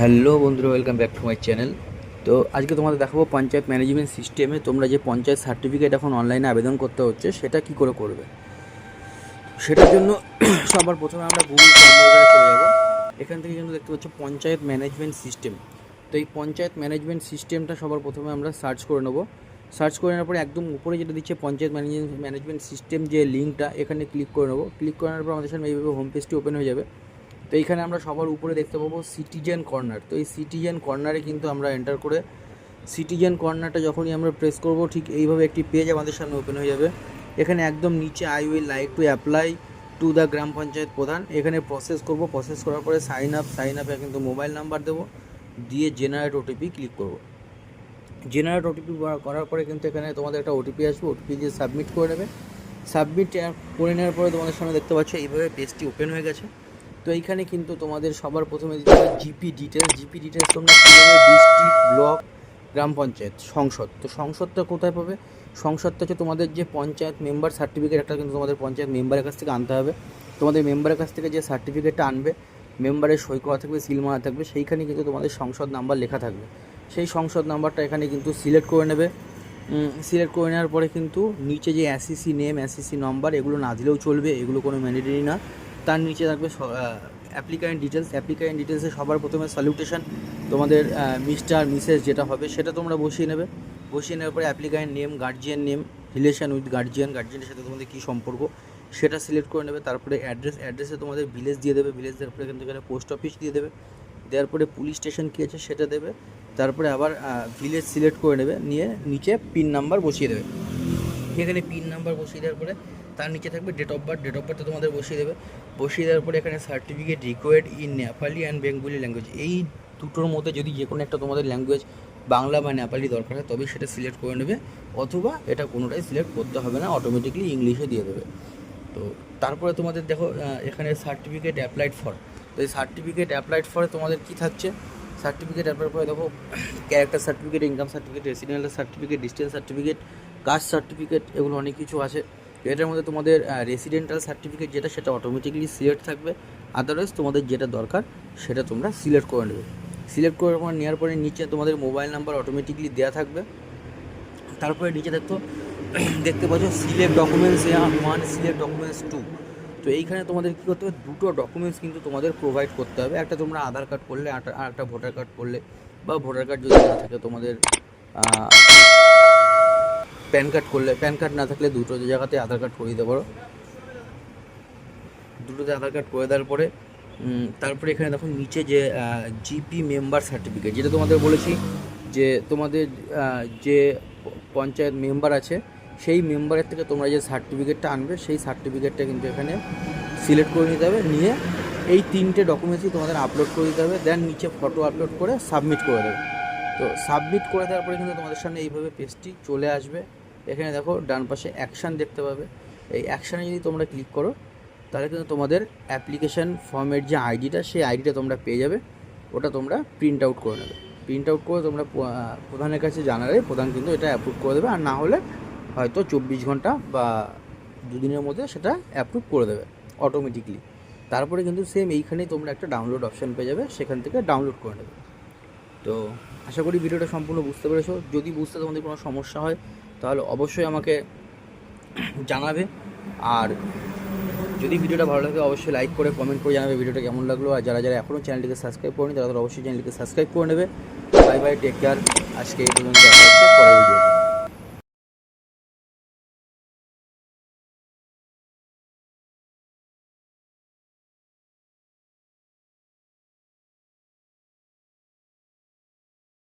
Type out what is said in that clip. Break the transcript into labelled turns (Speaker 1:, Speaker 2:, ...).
Speaker 1: Hello বন্ধুরা welcome back to my channel তো আজকে তোমাদের দেখাবো পঞ্চায়েত ম্যানেজমেন্ট সিস্টেমে তোমরা যে পঞ্চায়েত সার্টিফিকেট এখন অনলাইনে আবেদন করতে হচ্ছে, সেটা কি করে করবে? সেটার জন্য সবার প্রথমে আমরা গুগল চলে যাব। এখান থেকে কিন্তু দেখতে পাচ্ছ পঞ্চায়েত ম্যানেজমেন্ট সিস্টেম তো এই পঞ্চায়েত ম্যানেজমেন্ট সিস্টেমটা সবার প্রথমে আমরা সার্চ করে নেব। সার্চ করে নেওয়ার পরে একদম উপরে যেটা দিচ্ছে পঞ্চায়েত ম্যানেজমেন্ট সিস্টেম যে লিঙ্কটা এখানে ক্লিক করে নেব। ক্লিক করার পর আমাদের সামনে এইভাবে হোম পেজটি ওপেন হয়ে যাবে। তো এইখানে আমরা সবার উপরে দেখতে পাবো সিটিজেন কর্নার তো এই সিটিজেন কর্নারে কিন্তু আমরা এন্টার করে সিটিজেন কর্নারটা যখনই আমরা প্রেস করব, ঠিক এইভাবে একটি পেজ আমাদের সামনে ওপেন হয়ে যাবে। এখানে একদম নিচে I will like to apply to the গ্রাম পঞ্চায়েত প্রধান। এখানে প্রসেস করব প্রসেস করার পরে সাইন আপ সাইন আপে কিন্তু মোবাইল নাম্বার দেবো, দিয়ে জেনারেট ওটিপি ক্লিক করব। জেনারেট ওটিপি করার পরে কিন্তু এখানে তোমাদের একটা ওটিপি আসবে ওটিপি দিয়ে সাবমিট করে নেবে। সাবমিট করে নেওয়ার পরে তোমাদের সামনে দেখতে পাচ্ছ এইভাবে পেজটি ওপেন হয়ে গেছে। তো এইখানে কিন্তু তোমাদের সবার প্রথমে দিতে হবে জিপি ডিটেলস জিপি ডিটেলস তোমরা ডিস্ট্রিক্ট ব্লক গ্রাম পঞ্চায়েত সংসদ। তো সংসদটা কোথায় পাবে? সংসদটা হচ্ছে তোমাদের যে পঞ্চায়েত মেম্বার সার্টিফিকেট একটা কিন্তু তোমাদের পঞ্চায়েত মেম্বারের কাছ থেকে আনতে হবে। তোমাদের মেম্বারের কাছ থেকে যে সার্টিফিকেটটা আনবে মেম্বারের সই করা থাকবে সিল মারা থাকবে, সেইখানে কিন্তু তোমাদের সংসদ নাম্বার লেখা থাকবে। সেই সংসদ নাম্বারটা এখানে কিন্তু সিলেক্ট করে নেবে। সিলেক্ট করে নেওয়ার পরে কিন্তু নিচে যে অ্যাসিসি নেম অ্যাসিসি নাম্বার এগুলো না দিলেও চলবে, এগুলো কোনো ম্যান্ডেটরি না। তার নিচে থাকবে অ্যাপ্লিকায়েন্ট ডিটেলস অ্যাপ্লিকায়েন্ট ডিটেলসে সবার প্রথমে সলিউটেশন তোমাদের মিস্টার মিসেস যেটা হবে সেটা তোমরা বসিয়ে নেবে। বসিয়ে নেওয়ার পরে applicant name guardian name relation with guardian গার্জিয়ানের সাথে তোমাদের কী সম্পর্ক সেটা সিলেক্ট করে নেবে। তারপরে অ্যাড্রেস অ্যাড্রেসে তোমাদের ভিলেজ দিয়ে দেবে। ভিলেজ দেওয়ার পরে কিন্তু এখানে পোস্ট অফিস দিয়ে দেবে। দেওয়ার পরে পুলিশ স্টেশন কী আছে সেটা দেবে। তারপরে আবার ভিলেজ সিলেক্ট করে নেবে। নিয়ে নিচে পিন নাম্বার বসিয়ে দেবে। এখানে পিন নাম্বার বসিয়ে দেওয়ার পরে তার নিচে থাকবে date of birth date of birth তোমাদের বসিয়ে দেবে। বসিয়ে দেওয়ার পরে এখানে certificate required in Nepali and Bengali language এই দুটোর মধ্যে যদি যে কোনো একটা তোমাদের ল্যাঙ্গুয়েজ বাংলা বা নেপালি দরকার হয় তবে সেটা সিলেক্ট করে নেবে। অথবা এটা কোনোটাই সিলেক্ট করতে হবে না অটোমেটিকলি ইংলিশে দিয়ে দেবে। তো তারপরে তোমাদের দেখো এখানে সার্টিফিকেট অ্যাপ্লাইড ফর তো এই সার্টিফিকেট অ্যাপ্লাইড ফরে তোমাদের কী থাকছে? সার্টিফিকেট অ্যাপ্লাই করে দেখো character certificate income certificate residential certificate distance certificate caste certificate এগুলো অনেক কিছু আছে। এটার মধ্যে তোমাদের রেসিডেন্টাল সার্টিফিকেট যেটা, সেটা অটোমেটিকলি সিলেক্ট থাকবে। আদারওয়াইজ তোমাদের যেটা দরকার, সেটা তোমরা সিলেক্ট করে নেবে। সিলেক্ট করে নেওয়ার পরে নিচে তোমাদের মোবাইল নাম্বার অটোমেটিকলি দেওয়া থাকবে। তারপরে নিচে দেখতো দেখতে পাচ্ছ select documents one select documents two তো এইখানে তোমাদের কী করতে হবে, দুটো ডকুমেন্টস কিন্তু তোমাদের প্রোভাইড করতে হবে। একটা তোমরা আধার কার্ড করলে আর একটা ভোটার কার্ড করলে, বা ভোটার কার্ড যদি না থাকে তোমাদের প্যান কার্ড করলে, প্যান কার্ড না থাকলে দুটো জায়গাতে আধার কার্ড করে দিতে পারো দুটোতে আধার কার্ড করে দেওয়ার পরে তারপরে এখানে দেখো নিচে যে জিপি মেম্বার সার্টিফিকেট যেটা তোমাদের বলেছি যে তোমাদের যে পঞ্চায়েত মেম্বার আছে, সেই মেম্বারের থেকে তোমরা যে সার্টিফিকেটটা আনবে, সেই সার্টিফিকেটটা কিন্তু এখানে সিলেক্ট করে নিতে হবে। নিয়ে এই তিনটে ডকুমেন্টসই তোমাদের আপলোড করে দিতে হবে দেন নিচে ফটো আপলোড করে সাবমিট করে দেবে। তো সাবমিট করে দেওয়ার পরে কিন্তু তোমাদের সামনে এইভাবে পেজটি চলে আসবে। এখানে দেখো, ডান পাশে অ্যাকশান দেখতে পাবে। এই অ্যাকশানে যদি তোমরা ক্লিক করো, তাহলে কিন্তু তোমাদের অ্যাপ্লিকেশান ফর্মের যে আইডিটা সেই আইডিটা তোমরা পেয়ে যাবে। ওটা তোমরা প্রিন্ট আউট করে নেবে। প্রিন্ট আউট করে তোমরা প্রধানের কাছে জানালে প্রধান কিন্তু এটা অ্যাপ্রুভ করে দেবে। আর না হলে হয়তো চব্বিশ ঘণ্টা বা দুদিনের মধ্যে সেটা অ্যাপ্রুভ করে দেবে অটোমেটিকলি তারপরে কিন্তু সেম এইখানেই তোমরা একটা ডাউনলোড অপশান পেয়ে যাবে। সেখান থেকে ডাউনলোড করে নেবে। তো আশা করি ভিডিওটা সম্পূর্ণ বুঝতে পেরেছ। যদি বুঝতে তোমাদের কোনো সমস্যা হয়, তাহলে অবশ্যই আমাকে জানাবে। আর যদি ভিডিওটা ভালো লাগে, অবশ্যই লাইক করে কমেন্ট করে জানাবে ভিডিওটা কেমন লাগল। আর যারা যারা এখনও চ্যানেলটিকে সাবস্ক্রাইব করেনি, তারা অবশ্যই চ্যানেলটিকে সাবস্ক্রাইব করে নেবে। বাই বাই টেক কেয়ার আজকে এই পর্যন্ত পরের ভিডিও